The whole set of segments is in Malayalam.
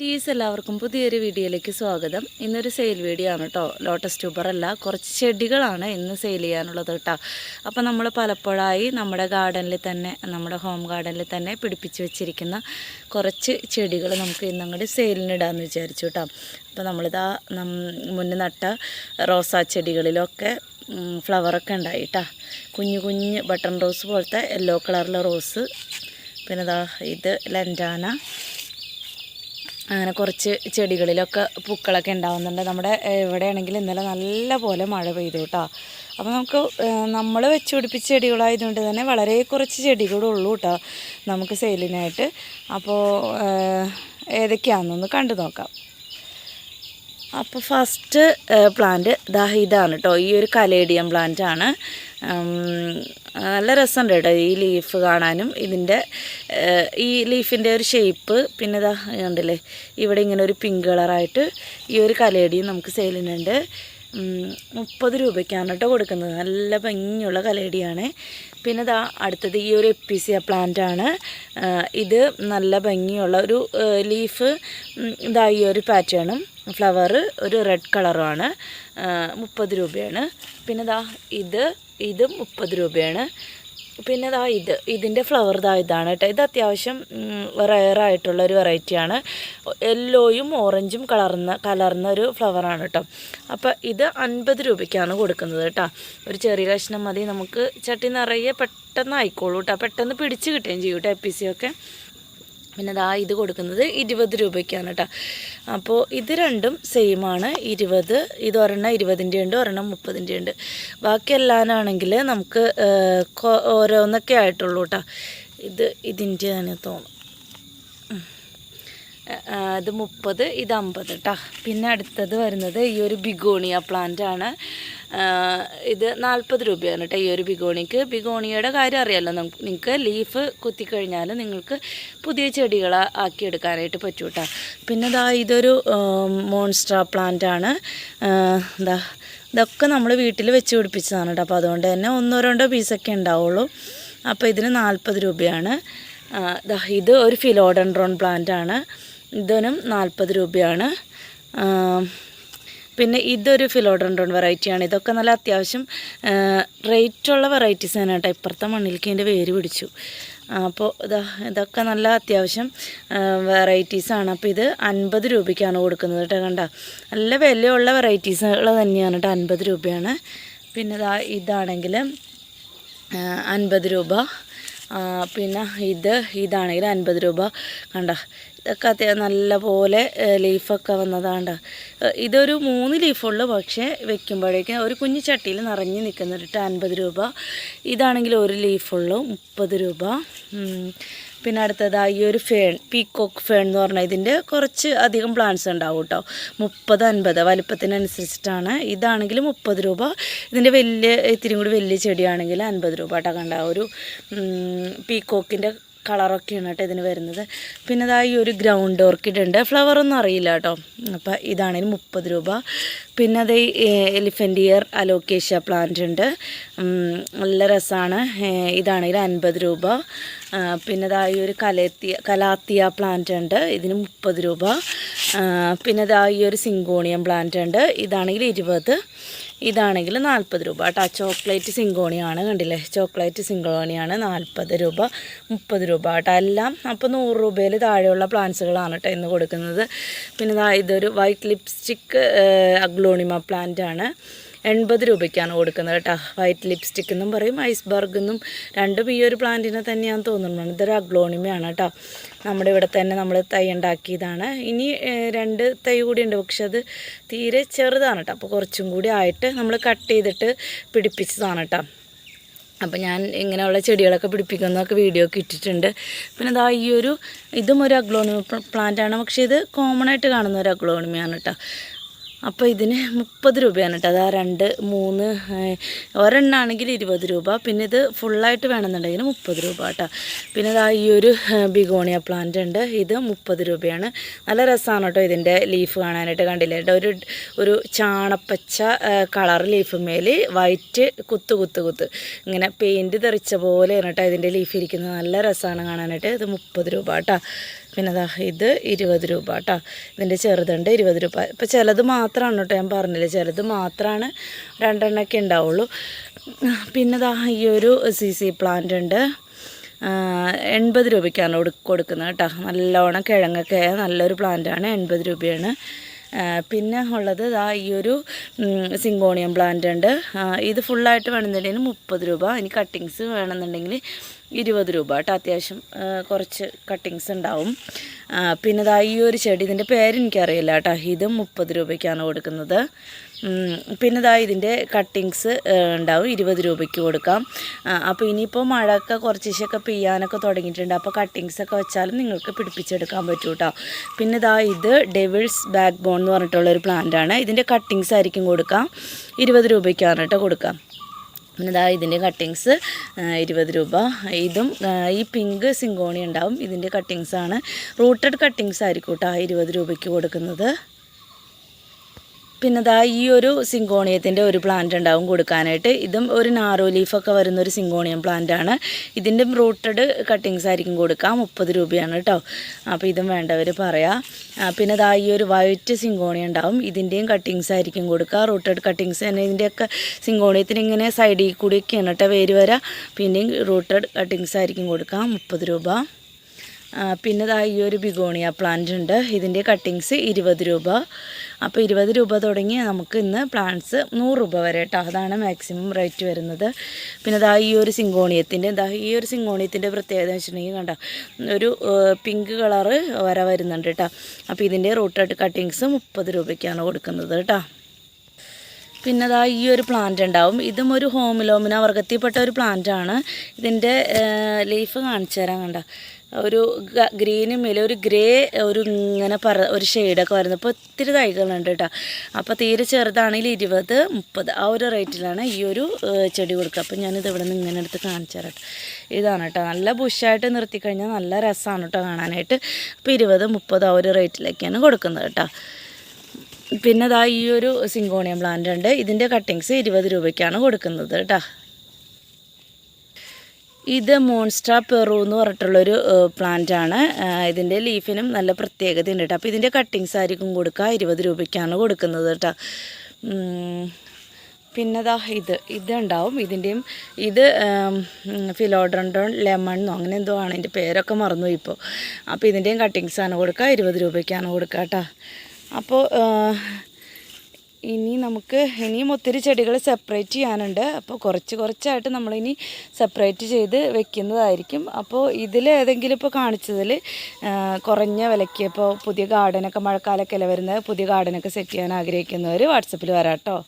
ഡീസ് എല്ലാവർക്കും പുതിയൊരു വീഡിയോയിലേക്ക് സ്വാഗതം. ഇന്നൊരു സെയിൽ വീഡിയോ ആണ് കേട്ടോ ലോട്ടസ് ട്യൂബറല്ല കുറച്ച് ചെടികളാണ് ഇന്ന് സെയിൽ ചെയ്യാനുള്ളത് കേട്ടോ അപ്പോൾ നമ്മൾ പലപ്പോഴായി നമ്മുടെ ഗാർഡനിൽ തന്നെ നമ്മുടെ ഹോം ഗാർഡനിൽ തന്നെ പിടിപ്പിച്ച് വെച്ചിരിക്കുന്ന കുറച്ച് ചെടികൾ നമുക്ക് ഇന്നങ്ങോട്ട് സെയിലിനിടാമെന്ന് വിചാരിച്ചു കേട്ടോ അപ്പോൾ നമ്മളിതാ മുന്നേ നട്ട റോസാ ചെടികളിലൊക്കെ ഫ്ലവറൊക്കെ ഉണ്ടായി കേട്ടോ കുഞ്ഞു കുഞ്ഞ് ബട്ടൺ റോസ് പോലത്തെ യെല്ലോ കളറിലെ റോസ്. പിന്നെ ഇതാ ഇത് ലൻഡാന അങ്ങനെ കുറച്ച് ചെടികളിലൊക്കെ പൂക്കളൊക്കെ ഉണ്ടാവുന്നുണ്ട്. നമ്മുടെ ഇവിടെയാണെങ്കിൽ ഇന്നലെ നല്ല പോലെ മഴ പെയ്തു കേട്ടോ അപ്പോൾ നമുക്ക് നമ്മൾ വെച്ച് പിടിപ്പിച്ച ചെടികളായതുകൊണ്ട് തന്നെ വളരെ കുറച്ച് ചെടികളുള്ളൂ കേട്ടോ നമുക്ക് സെയിലിനായിട്ട്. അപ്പോൾ ഏതൊക്കെയാണെന്നൊന്ന് കണ്ടു നോക്കാം. അപ്പോൾ ഫസ്റ്റ് പ്ലാന്റ് ദാ ഇതാണ് കേട്ടോ ഈ ഒരു കലേഡിയം പ്ലാന്റ് ആണ്. നല്ല രസമുണ്ട് കേട്ടോ ഈ ലീഫ് കാണാനും. ഇതിന്റെ ഈ ലീഫിന്റെ ഒരു ഷേപ്പ് പിന്നെ ഇതാ ഉണ്ടല്ലേ ഇവിടെ ഇങ്ങനെ ഒരു പിങ്ക് കളറായിട്ട് ഈ ഒരു കലയടിയും നമുക്ക് സെയിലിനുണ്ട് മുപ്പത് രൂപയ്ക്കാണ് കേട്ടോ കൊടുക്കുന്നത്. നല്ല ഭംഗിയുള്ള കലയടിയാണ് പിന്നെ ഇതാ അടുത്തത് ഈ ഒരു എപ്പിസിയ പ്ലാന്റ് ആണ്. ഇത് നല്ല ഭംഗിയുള്ള ഒരു ലീഫ് ഇതാ ഈ ഒരു പാറ്റേണും ഫ്ലവർ ഒരു റെഡ് കളറുമാണ്. മുപ്പത് രൂപയാണ്. പിന്നെ ദാ ഇത് ഇത് മുപ്പത് രൂപയാണ്. പിന്നെ ദാ ഇത് ഇതിന്റെ ഫ്ലവർ ദാ ഇതാണ് കേട്ടോ. ഇത് അത്യാവശ്യം റയർ ആയിട്ടുള്ള ഒരു വെറൈറ്റിയാണ് യെല്ലോയും ഓറഞ്ചും കളർന്ന കലർന്ന ഒരു ഫ്ലവറാണ് കേട്ടോ. അപ്പോൾ ഇത് അൻപത് രൂപയ്ക്കാണ് കൊടുക്കുന്നത് കേട്ടോ. ഒരു ചെറിയ കഷ്ണം മതി. നമുക്ക് ചട്ടി നിറയെ പെട്ടെന്ന് ആയിക്കോളൂ കേട്ടോ. പെട്ടെന്ന് പിടിച്ച് കിട്ടുകയും ചെയ്യും കേട്ടോ ഒക്കെ. പിന്നെ ദാ ഇത് കൊടുക്കുന്നത് ഇരുപത് രൂപയ്ക്കാണ് കേട്ടോ അപ്പോൾ ഇത് രണ്ടും സെയിമാണ് ഇരുപത് ഇത് ഒരെണ്ണം ഇരുപതിന്റെ ഉണ്ട് ഒരെണ്ണം മുപ്പതിന്റെ ഉണ്ട്. ബാക്കി എല്ലാനാണെങ്കിൽ നമുക്ക് ഓരോന്നൊക്കെ ആയിട്ടുള്ളൂ കേട്ടോ ഇത് ഇതിന്റെ തന്നെ തോന്നും ഇത് മുപ്പത് ഇത് അമ്പത് കേട്ടോ പിന്നെ അടുത്തത് വരുന്നത് ഈ ഒരു ബിഗോണിയ പ്ലാന്റ് ആണ്. ഇത് നാൽപ്പത് രൂപയാണ് കേട്ടോ ഈ ഒരു ബിഗോണിക്ക്. ബിഗോണിയുടെ കാര്യം അറിയാമല്ലോ നിങ്ങൾക്ക് ലീഫ് കുത്തിക്കഴിഞ്ഞാൽ നിങ്ങൾക്ക് പുതിയ ചെടികൾ ആക്കിയെടുക്കാനായിട്ട് പറ്റും കേട്ടോ പിന്നെ ദാ ഇതൊരു മോൺസ്ട്ര പ്ലാന്റ് ആണ് എന്താ ഇതൊക്കെ നമ്മൾ വീട്ടിൽ വെച്ച് പിടിപ്പിച്ചതാണ് കേട്ടോ അപ്പോൾ അതുകൊണ്ട് തന്നെ ഒന്നോ രണ്ടോ പീസൊക്കെ ഉണ്ടാവുള്ളൂ. അപ്പോൾ ഇതിന് നാൽപ്പത് രൂപയാണ്. ഇത് ഒരു ഫിലോഡൻഡ്രോൺ പ്ലാന്റ് ആണ് ഇതിനും നാൽപ്പത് രൂപയാണ്. പിന്നെ ഇതൊരു ഫിലോഡ്രോൺ വെറൈറ്റിയാണ്. ഇതൊക്കെ നല്ല അത്യാവശ്യം റേറ്റുള്ള വെറൈറ്റീസ് തന്നെ കേട്ടോ. ഇപ്പുറത്തെ മണ്ണിലേക്ക് ഇതിന്റെ വേര് പിടിച്ചു. അപ്പോൾ ഇതാ ഇതൊക്കെ നല്ല അത്യാവശ്യം വെറൈറ്റീസാണ് അപ്പോൾ ഇത് അൻപത് രൂപയ്ക്കാണ് കൊടുക്കുന്നത് കേട്ടോ കണ്ട? നല്ല വിലയുള്ള വെറൈറ്റീസുകൾ തന്നെയാണ് കേട്ടോ അൻപത് രൂപയാണ്. പിന്നെ ഇതാ ഇതാണെങ്കിൽ അൻപത് രൂപ. പിന്നെ ഇത് ഇതാണെങ്കിൽ അൻപത് രൂപ കണ്ട? ഇതൊക്കെ നല്ലപോലെ നല്ല പോലെ ലീഫൊക്കെ വന്നതാണ്ട. ഇതൊരു മൂന്ന് ലീഫുള്ള പക്ഷേ വെക്കുമ്പോഴേക്കും ഒരു കുഞ്ഞു ചട്ടിയിൽ നിറഞ്ഞ് നിൽക്കുന്നിട്ട് അൻപത് രൂപ. ഇതാണെങ്കിൽ ഒരു ലീഫുള്ളൂ മുപ്പത് രൂപ. പിന്നെ അടുത്തത് ഈ ഒരു ഫേൺ പീക്കോക്ക് ഫേൺ എന്ന് പറഞ്ഞാൽ ഇതിന്റെ കുറച്ച് അധികം പ്ലാന്റ്സ് ഉണ്ടാവും കേട്ടോ. മുപ്പത് അൻപത് വലിപ്പത്തിനനുസരിച്ചിട്ടാണ്. ഇതാണെങ്കിൽ മുപ്പത് രൂപ. ഇതിന്റെ വലിയ ഇത്തിരി കൂടി വലിയ ചെടിയാണെങ്കിൽ അൻപത് രൂപ കേട്ടോ കണ്ട. ഒരു പീക്കോക്കിന്റെ കളറൊക്കെയാണ് കേട്ടോ ഇതിന് വരുന്നത്. പിന്നെ ഇതാ ഈ ഒരു ഗ്രൗണ്ട് ഓർക്കിഡ് ഉണ്ട് ഫ്ലവറൊന്നും അറിയില്ല കേട്ടോ. അപ്പോൾ ഇതാണെങ്കിൽ മുപ്പത് രൂപ. പിന്നെ അത് എലിഫന്റ് ഇയർ അലോക്കേഷ്യ പ്ലാന്റ് ഉണ്ട്. നല്ല രസമാണ് ഇതാണെങ്കിൽ അൻപത് രൂപ. പിന്നെ ഇതാ ഈ ഒരു കലേത്തിയ കലാത്തിയ പ്ലാന്റ് ഉണ്ട്. ഇതിന് മുപ്പത് രൂപ. പിന്നെ ഇതാ ഈ ഒരു സിങ്കോണിയം പ്ലാന്റ് ഉണ്ട്. ഇതാണെങ്കിൽ ഇരുപത്. ഇതാണെങ്കിൽ നാൽപ്പത് രൂപ കേട്ടോ. ചോക്ലേറ്റ് സിങ്കോണിയാണ് കണ്ടില്ലേ? ചോക്ലേറ്റ് സിങ്കോണിയാണ് നാൽപ്പത് രൂപ മുപ്പത് രൂപ കേട്ടോ. എല്ലാം അപ്പോൾ നൂറ് രൂപയിൽ താഴെയുള്ള പ്ലാന്റ്സുകളാണ് കേട്ടോ ഇന്ന് കൊടുക്കുന്നത്. പിന്നെ ഇതൊരു വൈറ്റ് ലിപ്സ്റ്റിക്ക് അഗ്ലോണിമ പ്ലാന്റ് ആണ്. എൺപത് രൂപയ്ക്കാണ് കൊടുക്കുന്നത് കേട്ടോ. വൈറ്റ് ലിപ്സ്റ്റിക് എന്നും പറയും ഐസ്ബർഗ് എന്നും. രണ്ടും ഈ ഒരു പ്ലാന്റിനെ തന്നെയാണ് തോന്നുന്നുണ്ട് ഇതൊരു അഗ്ലോണിമയാണ് കേട്ടോ. നമ്മുടെ ഇവിടെ തന്നെ നമ്മൾ തൈ ഉണ്ടാക്കിയതാണ്. ഇനി രണ്ട് തൈ കൂടി ഉണ്ട്. പക്ഷെ അത് തീരെ ചെറുതാണ് കേട്ടോ അപ്പോൾ കുറച്ചും കൂടി ആയിട്ട് നമ്മൾ കട്ട് ചെയ്തിട്ട് പിടിപ്പിച്ചതാണ് കേട്ടോ അപ്പോൾ ഞാൻ ഇങ്ങനെയുള്ള ചെടികളൊക്കെ പിടിപ്പിക്കുന്നതൊക്കെ വീഡിയോ ഒക്കെ ഇട്ടിട്ടുണ്ട്. പിന്നെ ഇതാ ഈ ഒരു ഇതും ഒരു അഗ്ലോണിമ പ്ലാന്റ് ആണ്. പക്ഷേ ഇത് കോമൺ ആയിട്ട് കാണുന്ന ഒരു അഗ്ലോണിമയാണ് കേട്ടോ അപ്പോൾ ഇതിന് മുപ്പത് രൂപയാണ് കേട്ടോ. അതാ രണ്ട് മൂന്ന് ഒരെണ്ണാണെങ്കിൽ ഇരുപത് രൂപ. പിന്നെ ഇത് ഫുള്ളായിട്ട് വേണമെന്നുണ്ടെങ്കിൽ മുപ്പത് രൂപ കേട്ടോ. പിന്നെ ഇതാ ഈ ഒരു ബിഗോണിയ പ്ലാന്റ് ഉണ്ട്. ഇത് മുപ്പത് രൂപയാണ്. നല്ല രസമാണ് കേട്ടോ ഇതിന്റെ ലീഫ് കാണാനായിട്ട് കണ്ടില്ലേ? കേട്ടോ ഒരു ഒരു ചാണപ്പച്ച കളർ ലീഫ് മേൽ വൈറ്റ് കുത്ത് കുത്ത് കുത്ത്. ഇങ്ങനെ പെയിന്റ് തെറിച്ച പോലെയാണ് കേട്ടോ ഇതിന്റെ ലീഫ് ഇരിക്കുന്നത്. നല്ല രസമാണ് കാണാനായിട്ട്. ഇത് മുപ്പത് രൂപ കേട്ടോ. പിന്നെ ദാ ഇത് ഇരുപത് രൂപ കേട്ടോ ഇതിന്റെ ചെറുതുണ്ട് ഇരുപത് രൂപ. ഇപ്പോൾ ചിലത് മാത്രമാണ് കേട്ടോ ഞാൻ പറഞ്ഞില്ലേ. ചിലത് മാത്രമാണ് രണ്ടെണ്ണൊക്കെ ഉണ്ടാവുള്ളൂ. പിന്നെ ദാ ഈ ഒരു സി സി പ്ലാന്റ് ഉണ്ട്. എൺപത് രൂപയ്ക്കാണ് കൊടു- കൊടുക്കുന്നത് കേട്ടോ നല്ലോണം കിഴങ്ങൊക്കെ നല്ലൊരു പ്ലാന്റാണ് എൺപത് രൂപയാണ്. പിന്നെ ഉള്ളത് ദാ ഈ ഒരു സിങ്കോണിയം പ്ലാന്റ് ഉണ്ട്. ഇത് ഫുള്ളായിട്ട് വേണമെന്നുണ്ടെങ്കിൽ മുപ്പത് രൂപ. ഇനി കട്ടിങ്സ് വേണമെന്നുണ്ടെങ്കിൽ ഇരുപത് രൂപ കേട്ടോ. അത്യാവശ്യം കുറച്ച് കട്ടിങ്സ് ഉണ്ടാവും. പിന്നെ ദാ ഈ ഒരു ചെടി ഇതിന്റെ പേരെനിക്കറിയില്ല കേട്ടോ. ഇത് മുപ്പത് രൂപയ്ക്കാണ് കൊടുക്കുന്നത്. പിന്നെ ഇതാ ഇതിന്റെ കട്ടിങ്സ് ഉണ്ടാവും. ഇരുപത് രൂപയ്ക്ക് കൊടുക്കാം. അപ്പോൾ ഇനിയിപ്പോൾ മഴയൊക്കെ കുറച്ച് ദിവസമൊക്കെ പെയ്യാനൊക്കെ തുടങ്ങിയിട്ടുണ്ട്. അപ്പോൾ കട്ടിങ്സ് ഒക്കെ വെച്ചാലും നിങ്ങൾക്ക് പിടിപ്പിച്ചെടുക്കാൻ പറ്റും കേട്ടോ പിന്നെ ഇതാ ഇത് ഡെവിൾസ് ബാക്ക് ബോൺ എന്ന് പറഞ്ഞിട്ടുള്ള ഒരു പ്ലാന്റ് ആണ്. ഇതിന്റെ കട്ടിങ്സ് ആയിരിക്കും കൊടുക്കാം. ഇരുപത് രൂപയ്ക്കാണ് കേട്ടോ കൊടുക്കാം. പിന്നെ ഇതാ ഇതിന്റെ കട്ടിങ്സ് ഇരുപത് രൂപ. ഇതും ഈ പിങ്ക് സിങ്കോണി ഉണ്ടാവും. ഇതിന്റെ കട്ടിങ്സാണ് റൂട്ടഡ് കട്ടിങ്സ് ആയിരിക്കും കേട്ടോ ഇരുപത് രൂപയ്ക്ക് കൊടുക്കുന്നത്. പിന്നെ ദാ ഈ ഒരു സിങ്കോണിയത്തിന്റെ ഒരു പ്ലാന്റ് ഉണ്ടാവും കൊടുക്കാനായിട്ട്. ഇതും ഒരു നാരോ ലീഫൊക്കെ വരുന്ന ഒരു സിങ്കോണിയം പ്ലാന്റ് ആണ്. ഇതിന്റെ റൂട്ടഡ് കട്ടിങ്സ് ആയിരിക്കും കൊടുക്കുക. മുപ്പത് രൂപയാണ് കേട്ടോ അപ്പോൾ ഇതും വേണ്ടവർ പറയാം. പിന്നെ ദാ ഈ ഒരു വൈറ്റ് സിങ്കോണി ഉണ്ടാവും. ഇതിന്റെയും കട്ടിങ്സ് ആയിരിക്കും കൊടുക്കുക. റൂട്ടഡ് കട്ടിങ്സ് തന്നെ ഇതിന്റെയൊക്കെ സിങ്കോണിയത്തിന് ഇങ്ങനെ സൈഡിൽ കൂടിയൊക്കെയാണ് കേട്ടോ വേര് വരാം. പിന്നെയും റൂട്ടഡ് കട്ടിങ്സ് ആയിരിക്കും കൊടുക്കുക. മുപ്പത് രൂപ. പിന്നെ ദാ ഈ ഒരു ബിഗോണിയ പ്ലാന്റ് ഉണ്ട്. ഇതിന്റെ കട്ടിങ്സ് ഇരുപത് രൂപ. അപ്പോൾ ഇരുപത് രൂപ തുടങ്ങി നമുക്ക് ഇന്ന് പ്ലാന്റ്സ് നൂറ് രൂപ വരെ കേട്ടോ അതാണ് മാക്സിമം റേറ്റ് വരുന്നത്. പിന്നെ ഇതാ ഈ ഒരു സിങ്കോണിയത്തിന്റെ ദാ ഈ ഒരു സിങ്കോണിയത്തിന്റെ പ്രത്യേകത വെച്ചിട്ടുണ്ടെങ്കിൽ കണ്ട ഒരു പിങ്ക് കളറ് വര വരുന്നുണ്ട് കേട്ടോ അപ്പോൾ ഇതിന്റെ റൂട്ടായിട്ട് കട്ടിങ്സ് മുപ്പത് രൂപയ്ക്കാണ് കൊടുക്കുന്നത് കേട്ടോ പിന്നെ അതാ ഈ ഒരു പ്ലാന്റ് ഉണ്ടാവും. ഇതും ഒരു ഹോമിലോമിന വർഗത്തിൽപ്പെട്ട ഒരു പ്ലാന്റ് ആണ്. ഇതിന്റെ ലീഫ് കാണിച്ചു തരാൻ കണ്ട. ഒരു ഗ്രീനും മേലെ ഒരു ഗ്രേ ഒരു ഇങ്ങനെ പറ ഒരു ഷെയ്ഡൊക്കെ വരുന്നത്. അപ്പോൾ ഒത്തിരി തൈകളുണ്ട് കേട്ടോ അപ്പോൾ തീരെ ചെറുതാണെങ്കിൽ ഇരുപത് മുപ്പത് ആ ഒരു റേറ്റിലാണ് ഈ ഒരു ചെടി കൊടുക്കുക. അപ്പോൾ ഞാനിത് ഇവിടെ നിന്ന് ഇങ്ങനെ എടുത്ത് കാണിച്ചു തരാം ഇതാണ് കേട്ടോ നല്ല ബുഷായിട്ട് നിർത്തിക്കഴിഞ്ഞാൽ നല്ല രസമാണ് കേട്ടോ കാണാനായിട്ട്. അപ്പോൾ ഇരുപത് മുപ്പത് ആ ഒരു റേറ്റിലൊക്കെയാണ് കൊടുക്കുന്നത് കേട്ടോ പിന്നെ ദാ ഈ ഒരു സിങ്കോണിയം പ്ലാന്റ് ഉണ്ട്. ഇതിന്റെ കട്ടിങ്സ് ഇരുപത് രൂപയ്ക്കാണ് കൊടുക്കുന്നത് കേട്ടോ ഇത് മോൺസ്ട്ര പെറു എന്ന് പറഞ്ഞിട്ടുള്ളൊരു ആണ് ഇതിന്റെ ലീഫിനും നല്ല പ്രത്യേകത ഉണ്ട് കേട്ടോ. അപ്പോൾ ഇതിന്റെ കട്ടിങ്സ് ആയിരിക്കും കൊടുക്കുക ഇരുപത് രൂപയ്ക്കാണ് കൊടുക്കുന്നത് കേട്ടോ. പിന്നെതാ പിന്നെ ദാ ഇത്. ഇതുണ്ടാവും. ഇതിന്റെയും ഇത് ഫിലോഡ്രണ്ടോൺ ലെമൺ എന്നോ അങ്ങനെ എന്തോ ആണ്. ഇതിന്റെ പേരൊക്കെ മറന്നു ഇപ്പോൾ അപ്പോൾ ഇതിന്റെയും കട്ടിങ്സാണ് കൊടുക്കുക ഇരുപത് രൂപയ്ക്കാണ് കൊടുക്കുക കേട്ടോ. അപ്പോൾ ഇനി നമുക്ക് ഇനിയും ഒത്തിരി ചെടികൾ സെപ്പറേറ്റ് ചെയ്യാനുണ്ട്. അപ്പോൾ കുറച്ച് കുറച്ചായിട്ട് നമ്മളിനി സെപ്പറേറ്റ് ചെയ്ത് വെക്കുന്നതായിരിക്കും. അപ്പോൾ ഇതിൽ ഏതെങ്കിലും ഇപ്പോൾ കാണിച്ചതിൽ കുറഞ്ഞ വിലയ്ക്ക് ഇപ്പോൾ പുതിയ ഗാർഡനൊക്കെ മഴക്കാലമൊക്കെ അല്ലേ വരുന്നത്? പുതിയ ഗാർഡനൊക്കെ സെറ്റ് ചെയ്യാൻ ആഗ്രഹിക്കുന്നവർ വാട്സപ്പിൽ വരാം കേട്ടോ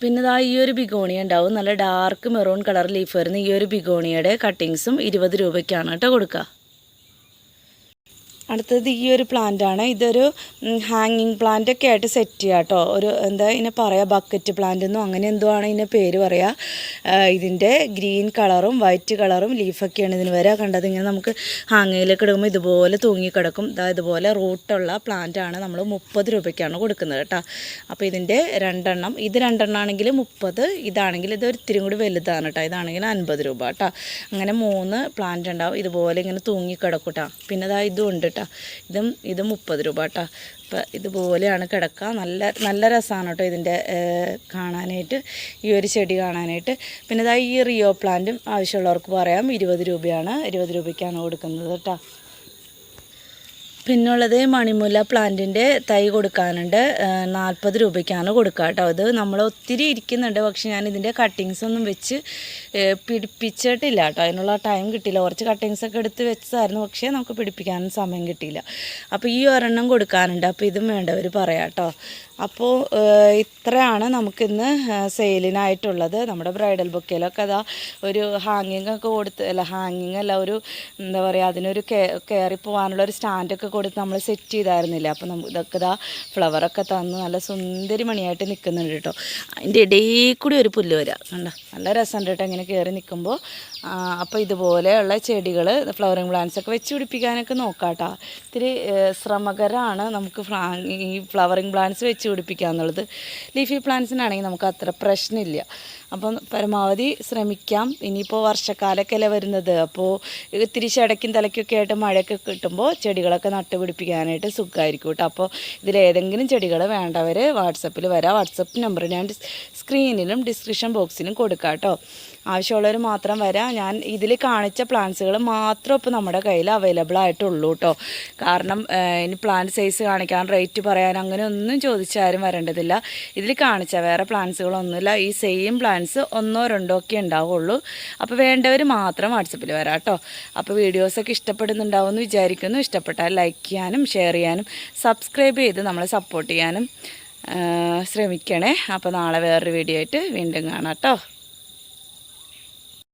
പിന്നെ ഇതാ ഈ ഒരു ബിഗോണിയ ഉണ്ടാവും. നല്ല ഡാർക്ക് മെറൂൺ കളർ ലീഫ് വരുന്ന ഈ ഒരു ബിഗോണിയയുടെ കട്ടിങ്സും ഇരുപത് രൂപയ്ക്കാണ് കേട്ടോ കൊടുക്കുക. അടുത്തത് ഈ ഒരു പ്ലാന്റ് ആണ്. ഇതൊരു ഹാങ്ങിങ് പ്ലാന്റ് ഒക്കെ ആയിട്ട് സെറ്റ് ചെയ്യുക കേട്ടോ ഒരു എന്താ ഇതിനെ പറയുക ബക്കറ്റ് പ്ലാന്റ് എന്നും അങ്ങനെ എന്തോ ആണ് ഇതിന്റെ പേര് പറയുക ഇതിന്റെ ഗ്രീൻ കളറും വൈറ്റ് കളറും ലീഫൊക്കെയാണ് ഇതിന് വരിക കണ്ടത്. ഇങ്ങനെ നമുക്ക് ഹാങ്ങയിലേക്ക് ഇടുമ്പോൾ ഇതുപോലെ തൂങ്ങിക്കിടക്കും. ഇതാ ഇതുപോലെ റൂട്ടുള്ള പ്ലാന്റ് ആണ് നമ്മൾ മുപ്പത് രൂപയ്ക്കാണ് കൊടുക്കുന്നത് കേട്ടോ. അപ്പോൾ ഇതിന്റെ രണ്ടെണ്ണം ഇത് രണ്ടെണ്ണം ആണെങ്കിൽ മുപ്പത് ഇതാണെങ്കിൽ ഇത് ഒരിത്തിരി കൂടി വലുതാണ് കേട്ടോ ഇതാണെങ്കിൽ അൻപത് രൂപ കേട്ടോ അങ്ങനെ മൂന്ന് പ്ലാന്റ് ഉണ്ടാവും. ഇതുപോലെ ഇങ്ങനെ തൂങ്ങിക്കിടക്കും കേട്ടോ പിന്നെ ഇതാ ഇതും ഉണ്ട് കേട്ടോ. ഇതും ഇത് മുപ്പത് രൂപ കേട്ടോ. അപ്പോൾ ഇതുപോലെയാണ് കിടക്കുക. നല്ല നല്ല രസമാണ് കേട്ടോ ഇതിന്റെ കാണാനായിട്ട്. ഈ ഒരു ചെടി കാണാനായിട്ട്. പിന്നെ ഇതാ ഈ റിയോ പ്ലാന്റും ആവശ്യമുള്ളവർക്ക് പറയാം. ഇരുപത് രൂപയാണ്. ഇരുപത് രൂപയ്ക്കാണ് കൊടുക്കുന്നത് കേട്ടോ. പിന്നുള്ളത് മണിമുല്ല പ്ലാന്റിന്റെ തൈ കൊടുക്കാനുണ്ട്. നാൽപ്പത് രൂപയ്ക്കാണ് കൊടുക്കുക കേട്ടോ. അത് നമ്മൾ ഒത്തിരി ഇരിക്കുന്നുണ്ട്. പക്ഷെ ഞാൻ ഇതിന്റെ കട്ടിങ്സ് ഒന്നും വെച്ച് പിടിപ്പിച്ചിട്ടില്ല കേട്ടോ അതിനുള്ള ടൈം കിട്ടിയില്ല. കുറച്ച് കട്ടിങ്സ് ഒക്കെ എടുത്ത് വെച്ചതായിരുന്നു. പക്ഷേ നമുക്ക് പിടിപ്പിക്കാനും സമയം കിട്ടിയില്ല. അപ്പോൾ ഈ ഒരെണ്ണം കൊടുക്കാനുണ്ട്. അപ്പോൾ ഇതും വേണ്ടവർ പറയാം കേട്ടോ അപ്പോൾ ഇത്രയാണ് നമുക്കിന്ന് സെയിലിനായിട്ടുള്ളത്. നമ്മുടെ ബ്രൈഡൽ ബുക്കിലൊക്കെ അതാ ഒരു ഹാങ്ങിങ് ഒക്കെ കൊടുത്ത് അല്ല ഹാങ്ങിങ് അല്ല ഒരു എന്താ പറയുക അതിനൊരു കയറി പോകാനുള്ള ഒരു സ്റ്റാൻഡൊക്കെ കൊടുത്ത് നമ്മൾ സെറ്റ് ചെയ്തായിരുന്നില്ല? അപ്പോൾ നമുക്ക് ഇതൊക്കെ ഇതാ ഫ്ലവറൊക്കെ തന്ന് നല്ല സുന്ദരി മണിയായിട്ട് നിൽക്കുന്നുണ്ട് കേട്ടോ. അതിന്റെ ഇടയിൽ കൂടി ഒരു പുല്ല് വരിക കണ്ടോ? നല്ല രസമുണ്ട് കേട്ടോ ഇങ്ങനെ കയറി നിൽക്കുമ്പോൾ അപ്പോൾ ഇതുപോലെയുള്ള ചെടികൾ ഫ്ലവറിങ് പ്ലാന്റ്സ് ഒക്കെ വെച്ച് പിടിപ്പിക്കാനൊക്കെ നോക്കാം കേട്ടോ ഇത്തിരി ശ്രമകരമാണ് നമുക്ക് ഈ ഫ്ലവറിങ് പ്ലാന്റ്സ് വെച്ച് പിടിപ്പിക്കുക എന്നുള്ളത് ലീഫി പ്ലാന്റ്സിനാണെങ്കിൽ നമുക്ക് അത്ര പ്രശ്നമില്ല. അപ്പം പരമാവധി ശ്രമിക്കാം. ഇനിയിപ്പോൾ വർഷക്കാലൊക്കെ അല്ലേ വരുന്നത്. അപ്പോൾ ഇത്തിരി ചടക്കും തലയ്ക്കൊക്കെ ആയിട്ട് മഴയൊക്കെ കിട്ടുമ്പോൾ ചെടികളൊക്കെ നട്ടുപിടിപ്പിക്കാനായിട്ട് സുഖമായിരിക്കും കേട്ടോ. അപ്പോൾ ഇതിലേതെങ്കിലും ചെടികൾ വേണ്ടവർ വാട്സപ്പിൽ വരാം. വാട്സപ്പ് നമ്പർ ഞാൻ സ്ക്രീനിലും ഡിസ്ക്രിപ്ഷൻ ബോക്സിലും കൊടുക്കാം കേട്ടോ. ആവശ്യമുള്ളവർ മാത്രം വരാം. ഞാൻ ഇതിൽ കാണിച്ച പ്ലാന്റ്സുകൾ മാത്രം ഇപ്പോൾ നമ്മുടെ കയ്യിൽ അവൈലബിൾ ആയിട്ടുള്ളൂ കേട്ടോ കാരണം ഇനി പ്ലാന്റ് സൈസ് കാണിക്കാൻ റേറ്റ് പറയാൻ അങ്ങനെ ഒന്നും ചോദിച്ചാരും വരേണ്ടതില്ല. ഇതിൽ കാണിച്ച വേറെ പ്ലാന്റ്സുകളൊന്നുമില്ല ഈ സെയിം പ്ലാന്റ്സ് ഒന്നോ രണ്ടോ ഒക്കെ ഉണ്ടാവുള്ളൂ. അപ്പോൾ വേണ്ടവർ മാത്രം വാട്സപ്പിൽ വരാം കേട്ടോ അപ്പോൾ വീഡിയോസൊക്കെ ഇഷ്ടപ്പെടുന്നുണ്ടാവുമെന്ന് വിചാരിക്കുന്നു. ഇഷ്ടപ്പെട്ടാൽ ലൈക്ക് ചെയ്യാനും ഷെയർ ചെയ്യാനും സബ്സ്ക്രൈബ് ചെയ്ത് നമ്മളെ സപ്പോർട്ട് ചെയ്യാനും ശ്രമിക്കണേ. അപ്പോൾ നാളെ വേറൊരു വീഡിയോ ആയിട്ട് വീണ്ടും കാണാം കേട്ടോ